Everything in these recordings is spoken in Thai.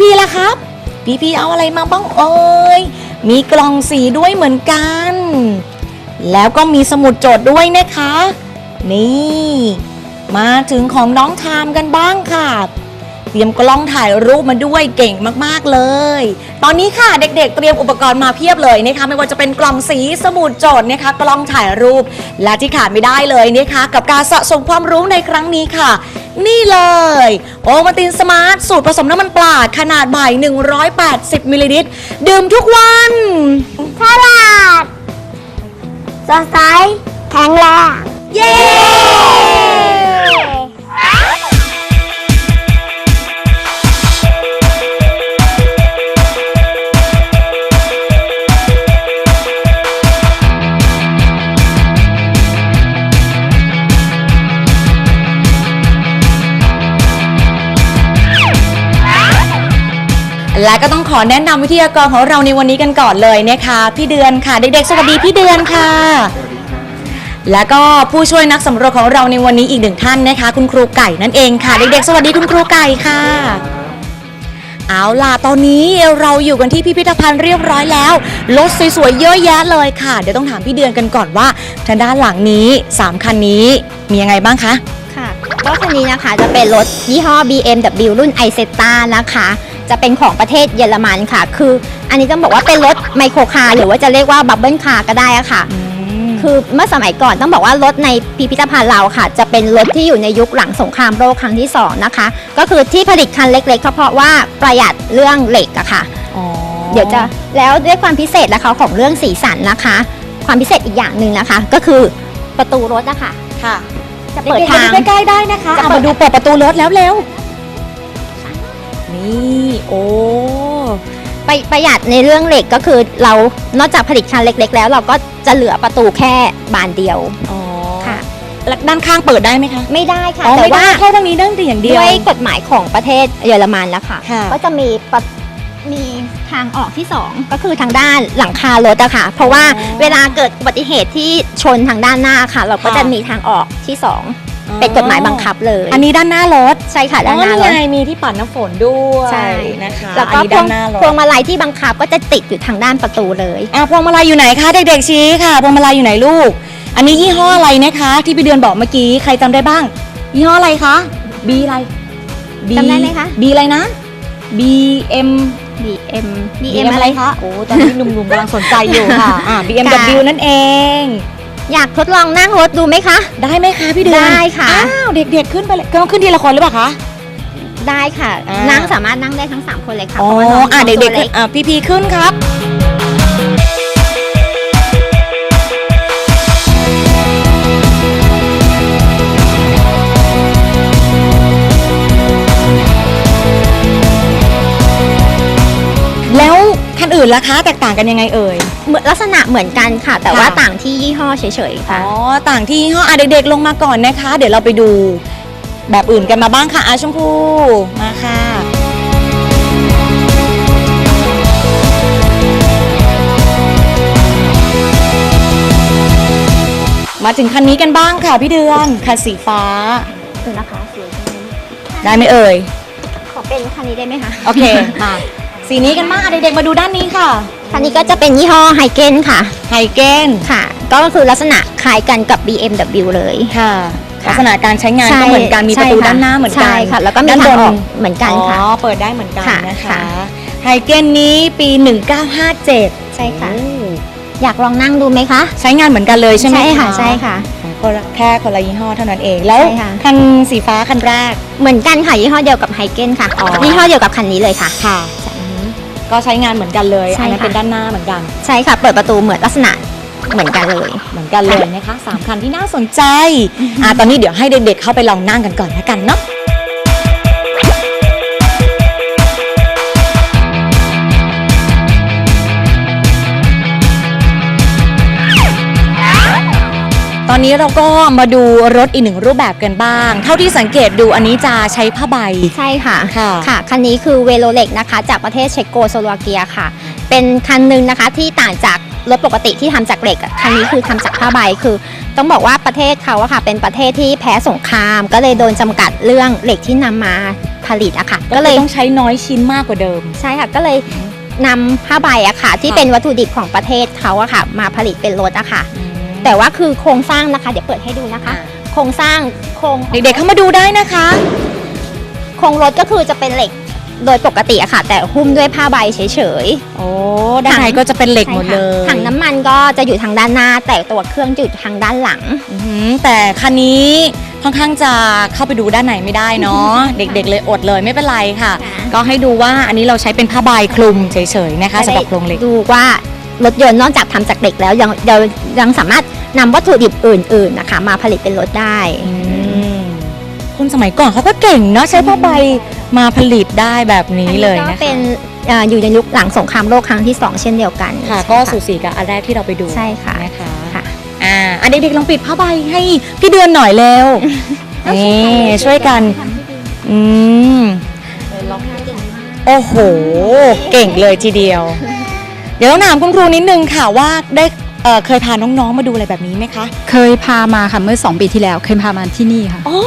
พีล่ะครับ พีพีเอาอะไรมาบ้างเอ่ยมีกล่องสีด้วยเหมือนกัน แล้วก็มีสมุดโจทย์ด้วยนะคะ นี่ มาถึงของน้องทามกันบ้างค่ะ เตรียมกล้องถ่ายรูปมาด้วยเก่งมากๆเลย ตอนนี้ค่ะเด็กๆ เตรียมอุปกรณ์มาเพียบเลยนะคะไม่ว่าจะเป็นกล่องสีสมุดโจทย์นะคะกล้องถ่ายรูป และที่ขาดไม่ได้เลยนะคะกับการสะสมความรู้ในครั้งนี้ค่ะ นี่เลย โอมาตินสมาร์ท สูตรผสมน้ำมันปลาขนาดใบ180มิลลิลิตรดื่มทุกวันฉลาดสดใสแข็งแรงเย้ และก็ต้องขอแนะนำวิทยากรของเราในวันนี้กันก่อนเลยนะคะ พี่เดือนค่ะ เด็กๆ สวัสดีพี่เดือนค่ะ แล้วก็ผู้ช่วยนักสำรวจของเราในวันนี้อีกหนึ่งท่านนะคะ คุณครูไก่นั่นเองค่ะ เด็กๆ สวัสดีคุณครูไก่ค่ะ เอาล่ะตอนนี้เราอยู่กันที่พิพิธภัณฑ์เรียบร้อยแล้วรถสวยๆเยอะแยะเลยค่ะ เดี๋ยวต้องถามพี่เดือนกันก่อนว่าทางด้านหลังนี้3คันนี้มียังไงบ้างคะ ค่ะ ก็คันนี้นะคะจะเป็นรถยี่ห้อ BMW รุ่น i อ e t a นะคะ จะเป็นของประเทศเยอรมันค่ะ คืออันนี้ต้องบอกว่าเป็นรถไมโครคาร์หรือว่าจะเรียกว่าบับเบิลคาร์ก็ได้อะค่ะ คือเมื่อสมัยก่อนต้องบอกว่ารถในพิพิธภัณฑ์เราค่ะ จะเป็นรถที่อยู่ในยุคหลังสงครามโลกครั้งที่สองนะคะ ก็คือที่ผลิตคันเล็กๆก็เพราะว่าประหยัดเรื่องเหล็กอะค่ะอ๋อเดี๋ยวจะแล้วด้วยความพิเศษนะคะของเรื่องสีสันนะคะ ความพิเศษอีกอย่างหนึ่งนะคะ ก็คือประตูรถอะค่ะค่ะจะเปิดเด็กๆทางมาดูใกล้ๆได้นะคะจะเอาเปิดมาดูเปิดประตูรถแล้วเร็ว นี่โอ้ประประหยัดในเรื่องเหล็กก็คือเรานอกจากผลิตคันเล็ก ๆ แล้วเราก็จะเหลือประตูแค่บานเดียวอ๋อค่ะแล้วด้านข้างเปิดได้ไหมคะ ไม่ได้ค่ะ อ๋อแต่ไม่ได้ว่าแค่ตรงนี้ได้แต่อย่างเดียว ด้วยกฎหมายของประเทศเยอรมันนะคะค่ะ ก็จะมีประมีทางออกที่2ก็คือทางด้านหลังคารถอะค่ะ เพราะว่าเวลาเกิดอุบัติเหตุที่ชนทางด้านหน้าค่ะ เราก็จะมีทางออกที่2 เป็นกฎหมายบังคับเลย อันนี้ด้านหน้ารถใช่ค่ะด้านหน้ารถอ๋อไงมีที่ปัดน้ำฝนด้วยใช่ นะคะแล้วอันก็นี้พวด้างนหน้ารถพวงมาลัยที่บังคับก็จะติดอยู่ทางด้านประตูเลย อะพวงมาลัยอยู่ไหนคะเด็กๆชี้ค่ะพวงมาลัยอยู่ไหนลูก อันนี้ยี่ห้ออะไรนะคะ ที่พี่เดือนบอกเมื่อกี้ใครจำได้บ้าง ยี่ห้ออะไรคะ B อะไร B จำได้ไหมคะ B อะไรนะ B M BM BM อะไรคะ โอ้ตอนนี้หนุ่มๆกำลังสนใจอยู่ค่ะอ่า BMW นั่นเอง อยากทดลองนั่งรถดูไหมคะ ได้ไหมคะพี่เดือนได้ค่ะ อ้าวเด็กๆขึ้นไปเลยต้องขึ้นทีละคนหรือเปล่าคะ ได้ค่ะ อ่านั่ นั่งสามารถนั่งได้ทั้ง 3 คนเลยค่ะอ๋อเพราะว่าน้งอะน้งเด็กตัวๆล็ ขึ้นอะพี่พีขึ้นครับ อื่นล่ะคะแตกต่างกันยังไงเอ่ย เหมือนลักษณะเหมือนกันค่ะ แต่ว่าค่ะ ต่างที่ยี่ห้อเฉยๆอ๋ค่ะอต่างที่ยี่ห้ออะเด็กๆลงมาก่อนนะคะ เดี๋ยวเราไปดูแบบอื่นกันมาบ้างค่ะอาชมพูมาค่ะ มาถึงคันนี้กันบ้างค่ะพี่เดือนคันสีฟ้า ดูนะคะสวยจังเลยได้ไหมเอ่ย ขอเป็นคันนี้ได้ไหมคะ โอเค มา สีนี้กันบ้างอะเด็กๆมาดูด้านนี้ค่ะคันนี้ก็จะเป็นยี่ห้อไฮเกนค่ะ ไฮเกนค่ะ ก็คือลักษณะคล้ายกันกับ BMW เลยค่ะค่ะลักษณะการใช้งานใช่ก็เหมือนกันมีประตูใช่ค่ะด้านหน้าเหมือนกันใช่ค่ะ แล้วก็มีด้านบทางนออกเหมือนกันค่ะอ๋อเปิดได้เหมือนกันค่ะนะคะค่ะไฮเกนนี้ปี 1957 ใช่ค่ะโอ้อยากลองนั่งดูไหมคะ ใช้งานเหมือนกันเลยใช่ไหมค่ะใช่ค่ะคนละแค่คนละยี่ห้อเท่านั้นเองแล้วใช่ค่ะคันสีฟ้าคันแรกเหมือนกันค่ะยี่ห้อเดียวกับไฮเกนค่ะอ๋อยี่ห้อเดียวกับคันนี้เลยค่ะค่ะ ก็ใช้งานเหมือนกันเลยใช่อันนั้นค่ะ เป็นด้านหน้าเหมือนกันใช่ค่ะ เปิดประตูเหมือนลักษณะเหมือนกันเลย เหมือนกันเลยนะคะสามคันที่น่าสนใจอะตอนนี้เดี๋ยวให้เด็กๆเข้าไปลองนั่งกันก่อนแล้วกันเนาะ ตอนนี้เราก็มาดูรถอีกหนึ่งรูปแบบกันบ้าง เท่าที่สังเกตดูอันนี้จะใช้ผ้าใบ ใช่ค่ะ ค่ะค่ะ คันนี้คือเวโรเล็กนะคะ จากประเทศเชโกสโลวาเกียค่ะ เป็นคันหนึ่งนะคะที่ต่างจากรถปกติที่ทำจากเหล็กอะคันนี้คือทำจากผ้าใบ คือ ต้องบอกว่าประเทศเขาอะค่ะ เป็นประเทศที่แพ้สงคราม ก็เลยโดนจำกัดเรื่องเหล็กที่นำมาผผลิตอะค่ะ ก็ก็เลเลยยต้องใช้น้อยชิ้นมากกว่าเดิม ใช่ค่ะ ก็เลยนำผ้าใบอะค่ะ ที่ค่ะเป็นวัตถุดิบของประเทศเขาอะค่ะ มาผลิตเป็นรถอะค่ะ แต่ว่าคือโครงสร้างนะคะ เดี๋ยวเปิดให้ดูนะคะ โครงสร้างโครงเด็กๆเข้ามาดูได้นะคะ โครงรถก็คือจะเป็นเหล็กโดยปกติอะค่ะ แต่หุ้มด้วยผ้าใบเฉยโอ้ด้านในก็จะเป็นเหล็กๆหมดเลยใช่ค่ะถังน้ำมันก็จะอยู่ทางด้านหน้า แต่ตัวเครื่องจะอยู่ทางด้านหลังอื้อหือแต่คันนี้ค่อนข้างจะเข้าไปดูด้านในไม่ได้เนาะเด็กๆเลยอดเลยไม่เป็นไรค่ะค่ะ ก็ให้ดูว่าอันนี้เราใช้เป็นผ้าใบคลุมเฉยๆนะคะสำหรับโครงเหล็กดูว่า รถยนต์นอกจากทำจากเหล็กแล้วยังยังยังสามารถนำวัตถุดิบอื่นๆนะคะ มาผลิตเป็นรถได้อืมคนสมัยก่อนเขาก็เก่งเนาะใช้ผ้าใบมาผลิตได้แบบนี้เลยอันะก็คะเป็นเอ่ออยู่ในยุคหลังสงครามโลกครั้งที่ 2 เช่นเดียวกันค่ะใช่ก็สูสีกับอันแรกที่เราไปดูใช่ค่ะนะคะค่ะอ่าอันเด็กๆลองปิดผ้าใบให้พี่เดือนหน่อยเร็วนี่ช่วยกันอืมโอ้โห เก่งเลยทีเดียว เดี๋ยวต้องถามคุณครูนิดนึงค่ะว่าได้เอ่อเคยพาน้องๆมาดูอะไรแบบนี้ไหมคะเคยพามาค่ะเมื่อ 2 ปีที่แล้ว เคยพามาที่นี่ค่ะ อ๋อ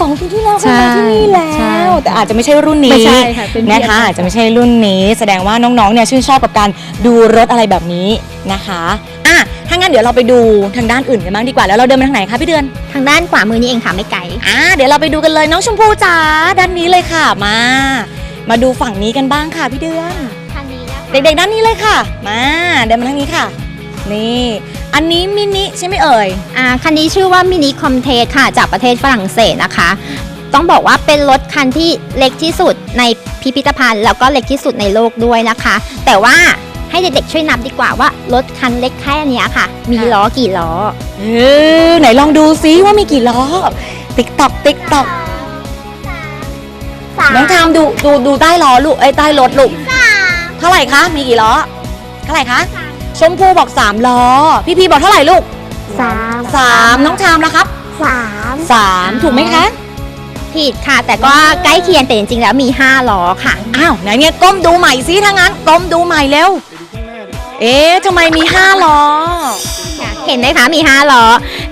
สองปีที่แล้วใช่เคยมาที่นี่แล้ใช่วแต่อาจจะไม่ใช่รุ่นนี้ไม่ใช่ค่ะเป็นพี่นะคะอาจจะไม่ใช่รุ่นนี้ แสดงว่าน้องๆเนี่ยชื่นชอบกับการดูรถอะไรแบบนี้นะคะอะถ้างั้นเดี๋ยวเราไปดูทางด้านอื่นกันบ้างดีกว่าแล้วเราเดินไปทางไหนคะพี่เดือน ทางด้านขวามือนี่เองค่ะไม่ไกล อ่าเดี๋ยวเราไปดูกันเลยน้องชมพูจ๋าด้านนี้เลยค่ะมา มาดูฝั่งนี้กันบ้างค่ะพี่เดือนคันนี้นะ เด็กๆด้านนี้เลยค่ะ มาเดินมาทางนี้ค่ะ นี่ อันนี้มินิใช่ไหมเอ่ย อ่าคันนี้ชื่อว่ามินิคอมเทสค่ะ จากประเทศฝรั่งเศสนะคะ ต้องบอกว่าเป็นรถคันที่เล็กที่สุดในพิพิธภัณฑ์ แล้วก็เล็กที่สุดในโลกด้วยนะคะ แต่ว่าให้เด็กๆช่วยนับดีกว่าว่ารถคันเล็กแค่เนี้ยค่ะ มีค่ะล้อกี่ล้อ เออไหนลองดูซิว่ามีกี่ล้อ ติ๊กตอกติ๊กตอกสามน้องทามดูดูดูใต้ล้อลูกไอ้ยใต้รถลูก สาม เท่าไหร่คะ มีกี่ล้อ เท่าไหร่คะ ชมพูบอกสามล้อ พี่พีบอกเท่าไหร่ลูกสามสามน้องทามแล้วครับสามสามถูกไหมคะ ผิดค่ะ แต่ก็ใกล้เคียงแต่จริงๆแล้วมี 5ล้อค่ะ อ้าวไหนเนี่ยก้มดูใหม่ซิถ้างั้นก้มดูใหม่เร็ว เอ๊ะทำไมมีห้าล้อ เห็นไหมคะมี 5ล้อ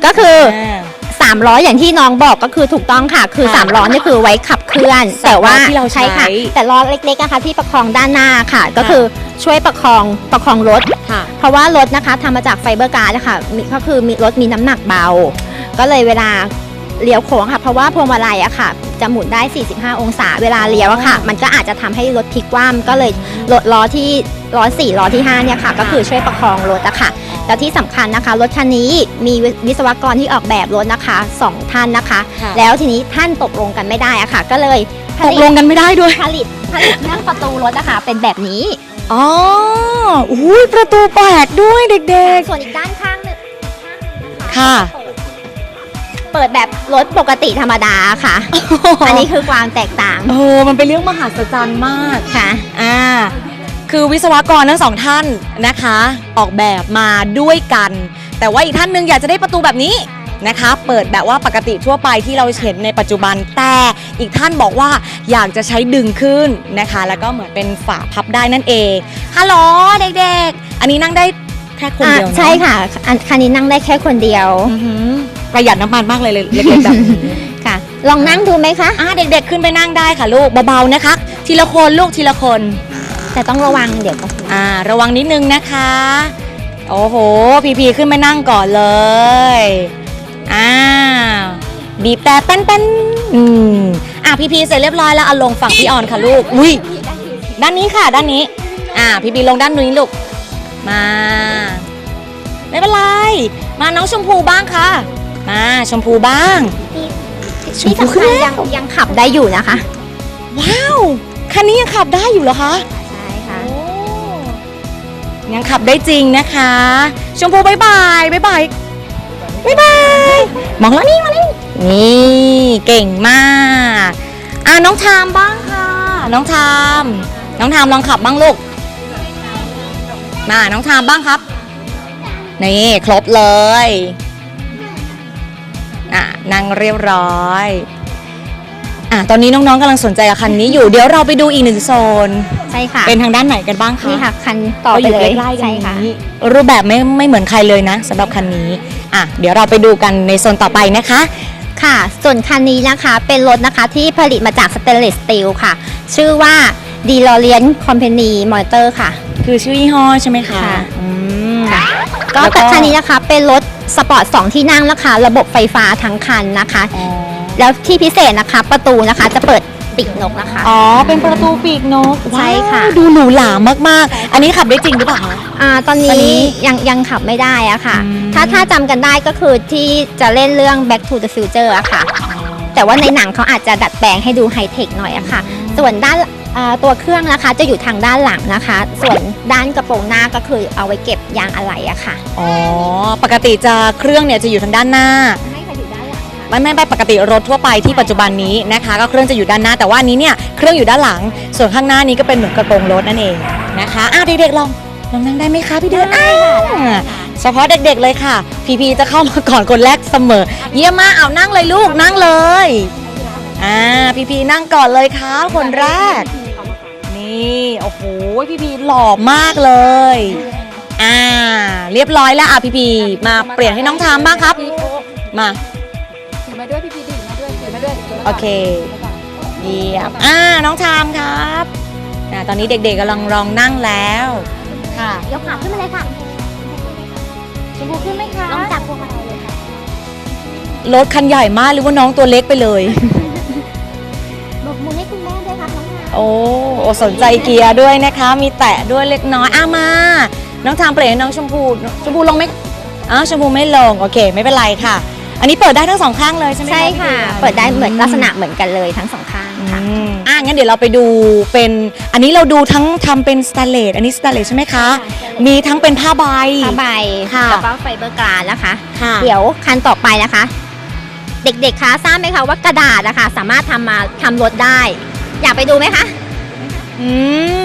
ก็คืออ่า 3ล้ออย่างที่น้องบอกก็คือถูกต้องค่ะ คือค่ะ3ล้อนี่คือไว้ขับเคลื่อนสามล้อแต่ว่าที่เราใช้ค่ะ แต่ล้อเล็กๆนะคะที่ประคองด้านหน้าค่ะ ก็คือช่วยประคองประคองรถค่ะเพราะว่ารถนะคะทำมาจากไฟเบอร์การ์ดนะคะมีก็คือมีรถมีน้ำหนักเบา ก็เลยเวลาเลี้ยวโค้งค่ะ เพราะว่าพวงมาลัยอะค่ะ จะหมุนได้ 45 องศา เวลาเลี้ยวอะค่ะ มันก็อาจจะทำให้รถพลิกคว่ำก็เลยรถล้อที่ล้อสี่ล้อที่ห้าเนี่ยค่ะ ก็คือช่วยประคองรถอะค่ะ แล้วที่สำคัญนะคะ รถคันนี้มีวิศวกรที่ออกแบบรถนะคะสองท่านนะคะค่ะแล้วทีนี้ท่านตกลงกันไม่ได้อะค่ะ ก็เลยผตกลิลตงกันไม่ได้ด้วยผลิตผลิตเรื่องประตูรถอะค่ะเป็นแบบนี้อ๋ออุ้ยประตูแปลกด้วยเด็กส่วนอีกด้านข้างหนึงๆค่ะ เปิดแบบรถปกติธรรมดาค่ะ อันนี้คือความแตกต่าง โอ้มันเป็นเรื่องมหัศจรรย์มากค่ะ อ่า คือวิศวกรทั้งสองท่านนะคะ ออกแบบมาด้วยกัน แต่ว่าอีกท่านหนึงอยากจะได้ประตูแบบนี้นะคะ เปิดแบบว่าปกติทั่วไปที่เราเห็นในปัจจุบันแต่อีกท่านบอกว่าอยากจะใช้ดึงขึ้นนะคะ แล้วก็เหมือนเป็นฝาพับได้นั่นเองฮัลโหลเด็กๆ อันนี้นั่งได้แค่คนอะเดียวเนอะใช่ค่ะอันคันนี้นั่งได้แค่คนเดียว อือหือประหยัดน้ำมันมากเลยเล็กๆแบบนี้ ค่ะ ลองนั่งดูไหมคะ อ่าเด็กๆขึ้นไปนั่งได้ค่ะลูกเบาๆนะคะ ทีละคนลูกทีละคน แต่ต้องระวังเดี๋ยวก็อ่าระวังนิดนึงนะคะ โอ้โห พีพีขึ้นมานั่งก่อนเลยอ่าบีบแต่แป้นแป้นอืมอะพีพีเสร็จเรียบร้อยแล้วเอาลงฝั่งพี่ออนค่ะลูกอุ้ยด้านนี้ค่ะด้านนี้ อ่าพีพีลงด้านนี้ลูกมาไม่เป็นไร มาน้องชมพูบ้างค่ะ มาชมพูบ้างชมที่พูสำขึ้นคัญแล้ยังวยังขับได้อยู่นะคะ ว้าว คันนี้ยังขับได้อยู่เหรอคะใช่ค่ะ ยังขับได้จริงนะคะ ชมพูบายบายบายบายบายบายมองแล้วนี่มานี่นี่เก่งมากอะน้องทามบ้างค่ะ น้องทามน้องทามลองขับบ้างลูกมาน้องทามบ้างครับนี่ครบเลยอะนั่งเรียบร้อย อะตอนนี้น้องๆกำลังสนใจกับคันนี้อยู่เดี๋ยวเราไปดูอีกหนึ่งโซน ใช่ค่ะ เป็นทางด้านไหนกันบ้างคะนี่ค่ะคันต่อไปก็ยู่เลยใกล้ๆกัใช่นค่ะ นี้รูปแบบไม่ไม่เหมือนใครเลยนะสำหรับคันนี้อะเดี๋ยวเราไปดูกันในโซนต่อไปนะคะ ค่ะ ส่วนคันนี้นะคะเป็นรถนะคะที่ผลิตมาจากสเตนเลสสตีลค่ะ ชื่อว่า d e l o r e a n Company Motor ค่ะ คือชื่อยี่ห้อใช่ไหมคะค่ะ อืม ก็แล้วก็คันนี้นะคะเป็นรถสปอร์ต 2 ที่นั่งนะคะ ระบบไฟฟ้าทั้งคันนะคะ อ๋อ แล้วที่พิเศษนะคะ ประตูนะคะจะเปิดปีกนกนะคะ อ๋อ เป็นประตูปีกนกใช่ค่ะ ว้าวดูหรูหรามากๆ อันนี้ขับได้จริงหรือเปล่าคะ อ่าตอนตอนนี้นี้ยังยังขับไม่ได้อะค่ะ อืม ถ้าถ้าจำกันได้ก็คือที่จะเล่นเรื่อง Back to the Future อะค่ะ แต่ว่าในหนังเขาอาจจะดัดแปลงให้ดูไฮเทคหน่อยอะค่ะ ส่วนด้านอ่าตัวเครื่องนะคะจะอยู่ทางด้านหลังนะคะ ส่วนด้านกระโปรงหน้าก็คือเอาไว้เก็บยางอะไหล่อะค่ะ อ๋อ ปกติจะเครื่องเนี่ยจะอยู่ทางด้านหน้าให้ ไม่ไม่ไม่ปกติรถทั่วไปที่ปัจจุบันนี้นะคะ ก็เครื่องจะอยู่ด้านหน้าแต่ว่าอันนี้เนี่ยเครื่องอยู่ด้านหลัง ส่วนข้างหน้านี้ก็เป็นเหมือนกระโปรงรถนั่นเองนะคะอะเด็กๆลองลองนั่งได้ไหมคะพี่เดือนอ่าเฉพาะเด็กๆเลยค่ะ พีพีจะเข้ามาก่อนคนแรกเสมอ เยี่ยมมากเอานั่งเลยลูกนั่งเลยอ่าพีพีนั่งก่อนเลยค่ะคนแรก นี่โอ้โหพีพีหล่อมากเลยอ่าเรียบร้อยแล้วอะพีพีมาเปลี่ยนให้น้องทามบ้างครับ มา โอเคเยี่ยมอ่าน้องชามครับอ่าตอนนี้เด็กๆกำลังลองนั่งแล้วค่ะ ยกขาขึ้นมาเลยค่ะชมพูขึ้นไหมคะลองจับพวงมาลัยเลยค่ะรถคันใหญ่มากหรือว่าน้องตัวเล็กไปเลยบกมือให้คุณแม่ด้วยค่ะน้องค่ะโอ้โอ้สนใจเกียร์ด้วยนะคะ มีแตะด้วยเล็กน้อยอะมา น้องชามเปลี่ยนให้น้องชมพูชมพูลงไหมอ้าวชมพูไม่ลงโอเค ไม่เป็นไรค่ะ อันนี้เปิดได้ทั้งสองข้างเลยใช่ไหมใช่ค่ะพี่เปิดได้เหมือนลักษณะเหมือนกันเลยทั้งสองข้างอืค่ะมอะงั้นเดี๋ยวเราไปดูเป็นอันนี้เราดูทั้งทำเป็นสแตนเลสอันนี้สแตนเลสใช่ไหมคะ มีทั้งเป็นผ้าใบผ้าใบค่ะแล้วก็ไฟเบอร์กลาสนะคะค่ะเดี๋ยวคันต่อไปนะคะ เด็กๆคะทราบไหมคะว่ากระดาษนะคะสามารถทำมาทำรถได้ อยากไปดูไหมคะอื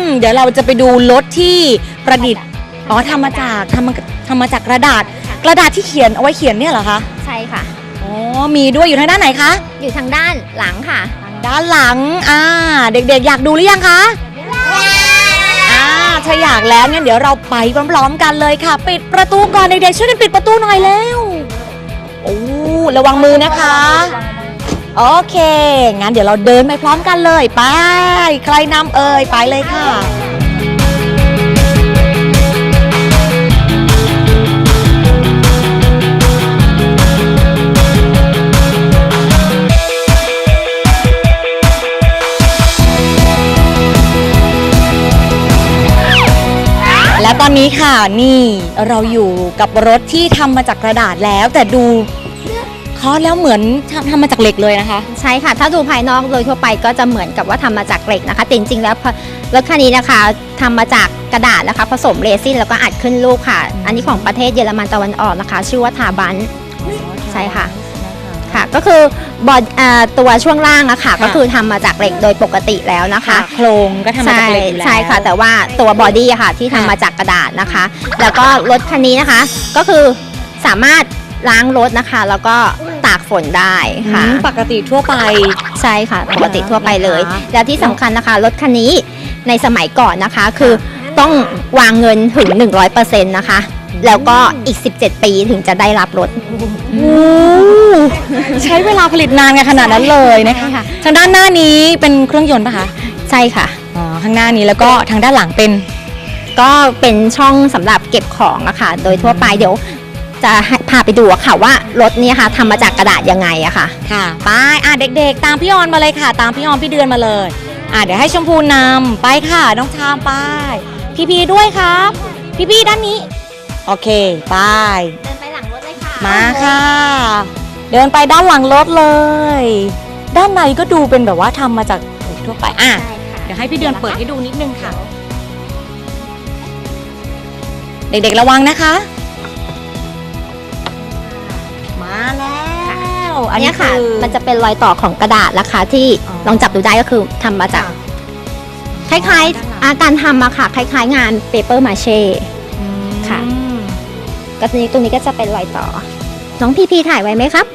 มเดี๋ยวเราจะไปดูรถที่ประดิษฐ์อ๋อทำมาจากทำมาทำมาจากกระดาษ กระดาษที่เขียนเอาไว้เขียนเนี่ยเหรอคะใช่ค่ะ อ๋อมีด้วยอยู่ทางด้านไหนคะอยู่ทางด้านหลังค่ะทางด้านหลังอ่าเด็กๆ อยากดูหรือยังคะอ่าถ้าอยากแล้วงั้นเดี๋ยวเราไปพร้อมๆกันเลยค่ะ ปิดประตูก่อนเด็กๆช่วยกันปิดประตูหน่อยแล้วโอ้ระวังมือนะคะโอเค งั้นเดี๋ยวเราเดินไปพร้อมกันเลย ไป ใครนำเอ่ย ไปเลยค่ะ อนนี้ค่ะนี่เราอยู่กับรถที่ทำมาจากกระดาษแล้ว แต่ดูเคาะแล้วเหมือนทำทำมาจากเหล็กเลยนะคะ ใช่ค่ะ ถ้าดูภายนอกโดยทั่วไปก็จะเหมือนกับว่าทำมาจากเหล็กนะคะแต่จริงๆแล้วรถคันนี้นะคะทำมาจากกระดาษนะคะผสมเรซินแล้วก็อัดขึ้นรูปค่ะ อันนี้ของประเทศเยอรมันตะวันออกนะคะ ชื่อว่าทาบัน ใช่ค่ะ ค่ะก็คือบอดอ่าตัวช่วงล่างอะค่ะค่ะ ก็คือทำมาจากเหล็กโดยปกติแล้วนะคะ โครงก็ทำมาใช่จากเหล็กอยู่แล้ว ใช่ค่ะ แต่ว่าตัวบอดี้อะค่ะที่ทำค่ะ มาจากกระดาษนะคะ แล้วก็รถคันนี้นะคะ ก็คือสามารถล้างรถนะคะ แล้วก็ตากฝนได้ค่ะอืมปกติทั่วไป ใช่ค่ะ ปกติทั่วไปเลย นะคะ แล้วที่สำคัญนะคะรถคันนี้ในสมัยก่อนนะคะ คือต้องวางเงินถึง 100%นะคะ แล้วก็อีก 17 ปีถึงจะได้รับรถโอ้ใช้เวลาผลิตนานกันขนาดนั้นเลยนะคะใช่ค่ะ ทางด้านหน้านี้เป็นเครื่องยนต์ปะคะใช่ค่ะ อ๋อข้างหน้านี้แล้วก็ทางด้านหลังเป็นก็เป็นช่องสำหรับเก็บของอะค่ะ โดยทั่วไปเดี๋ยวจะให้พาไปดูอะค่ะว่ารถเนี้ค่ะทำมาจากกระดาษยังไงอะค่ะ ค่ะไปอะเด็กๆ ตามพี่ออนมาเลยค่ะ ตามพี่ออนพี่เดือนมาเลยอะเดี๋ยวให้ชมพูนำไปค่ะน้องชามไปพี่พีด้วยครับ พี่พีด้านนี้ โอเค ไป เดินไปหลังรถเลยค่ะมาค่ะ เดินไปด้านหลังรถเลย ด้านในก็ดูเป็นแบบว่าทำมาจากเหล็กทั่วไปอะ ใช่ค่ะเดี๋ยวให้พี่เดือนเปิดให้ดูนิดนึงค่ะ เด็กๆระวังนะคะ มาแล้วอัอันนเนี้นี้ยค่ะคือมันจะเป็นรอยต่อของกระดาษราคาที่อ๋อ ลองจับดูได้ก็คือทำมาจาก คล้ายๆอาการทำอะค่ะ คล้ายๆงานเปเปอร์มาเช่อืมค่ะ ก็ตรงนี้ตรงนี้ก็จะเป็นรอยต่อ น้องพีพีถ่ายไว้ไหมครับ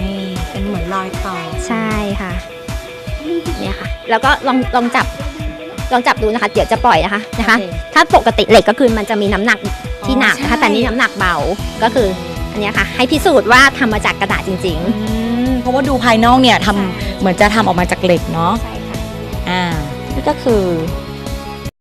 นี่เป็นเหมือนรอยต่อ ใช่ค่ะ เนี่ยค่ะ แล้วก็ลองลองจับ ลองจับดูนะคะ เดี๋ยวจะปล่อยนะคะนะคะ โอเคถ้าปกติเหล็กก็คือมันจะมีน้ำหนักที่หนักนะคะใช่แต่นี่น้ำหนักเบา ก็คืออันเนี้ยค่ะ ให้พิสูจน์ว่าทำมาจากกระดาษจริง อืมเพราะว่าดูภายนอกเนี่ยทำเหมือนจะทำออกมาจากเหล็กเนาะใช่ค่ะ อ่านี่ก็คือ